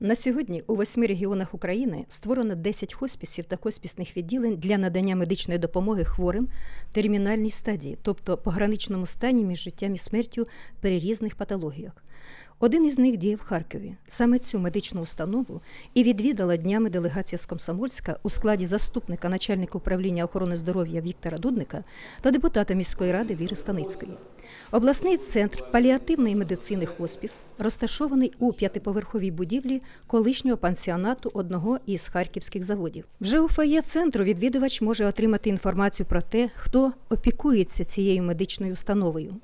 На сьогодні у восьми регіонах України створено 10 хоспісів та хоспісних відділень для надання медичної допомоги хворим в термінальній стадії, тобто пограничному стані між життям і смертю при різних патологіях. Один із них діє в Харкові. Саме цю медичну установу і відвідала днями делегація з Комсомольська у складі заступника начальника управління охорони здоров'я Віктора Дудника та депутата міської ради Віри Станицької. Обласний центр паліативної медицини хоспіс розташований у п'ятиповерховій будівлі колишнього пансіонату одного із харківських заводів. Вже у фоє центру відвідувач може отримати інформацію про те, хто опікується цією медичною установою.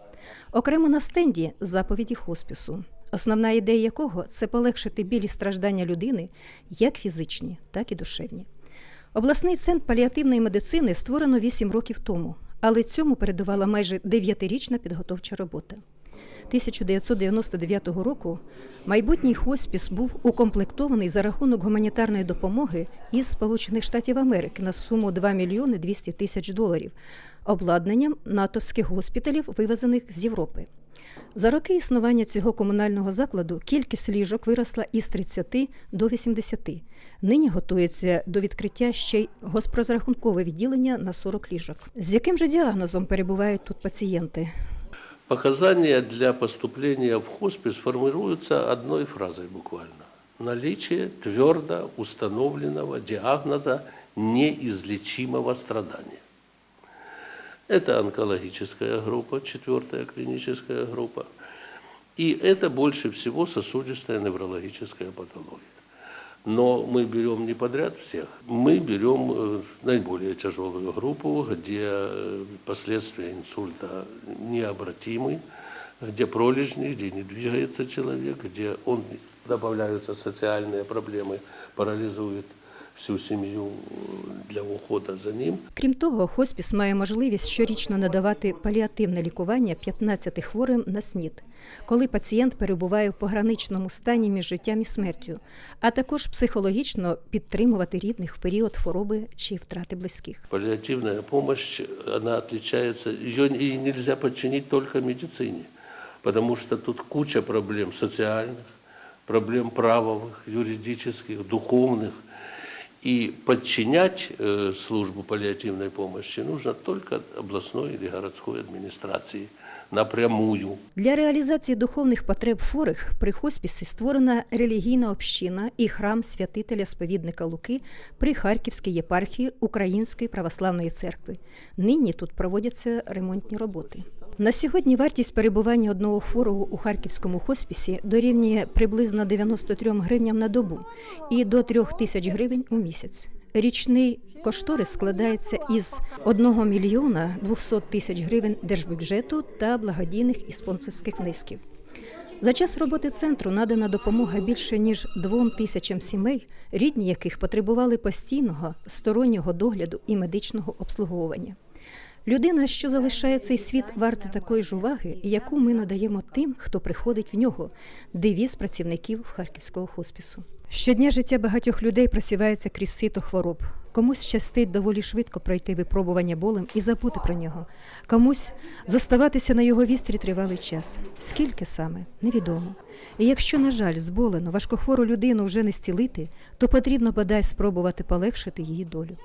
Окремо на стенді заповіді хоспісу, основна ідея якого це полегшити білі страждання людини, як фізичні, так і душевні. Обласний центр паліативної медицини створено 8 років тому, але цьому передувала майже 9-річна підготовча робота. 1999 року майбутній хоспіс був укомплектований за рахунок гуманітарної допомоги із Сполучених Штатів Америки на суму 2 мільйони 200 тисяч доларів, обладнанням натовських госпіталів, вивезених з Європи. За роки існування цього комунального закладу кількість ліжок виросла із 30 до 80. Нині готується до відкриття ще й госпрозрахункове відділення на 40 ліжок. З яким же діагнозом перебувають тут пацієнти? Показания для поступления в хоспис формируются одной фразой буквально. Наличие твердо установленного диагноза неизлечимого страдания. Это онкологическая группа, четвертая клиническая группа. И это больше всего сосудистая неврологическая патология. Но мы берем не подряд всех, мы берем э, наиболее тяжелую группу, где э, последствия инсульта необратимы, где пролежни, где не двигается человек, где он добавляются социальные проблемы, парализует всю семью э, для ухода за ним. Крім того, хоспіс має можливість щорічно надавати паліативне лікування 15 хворим на СНІД, коли пацієнт перебуває в пограничному стані між життям і смертю, а також психологічно підтримувати рідних в період хвороби чи втрати близьких. Паллиативная помощь, она отличается, ее и нельзя подчинить только медицине, потому что тут куча проблем социальных, проблем правовых, юридических, духовных. И подчинять э, службу паллиативной помощи нужно только областной или городской администрации напрямую. Для реалізації духовних потреб хворих при хоспісі створена релігійна община і храм святителя сповідника Луки при Харківській єпархії Української православної церкви. Нині тут проводяться ремонтні роботи. На сьогодні вартість перебування одного хворого у харківському хоспісі дорівнює приблизно 93 гривням на добу і до 3 тисяч гривень у місяць. Річний кошторис складається із 1 мільйона 200 тисяч гривень держбюджету та благодійних і спонсорських внесків. За час роботи центру надана допомога більше ніж двом тисячам сімей, рідні яких потребували постійного стороннього догляду і медичного обслуговування. Людина, що залишає цей світ, варта такої ж уваги, яку ми надаємо тим, хто приходить в нього, девіз працівників харківського хоспісу. Щодня життя багатьох людей просівається крізь сито хвороб. Комусь щастить доволі швидко пройти випробування болем і забути про нього. Комусь зоставатися на його вістрі тривалий час. Скільки саме невідомо. І якщо, на жаль, зболену, важкохвору людину вже не зцілити, то потрібно бодай спробувати полегшити її долю.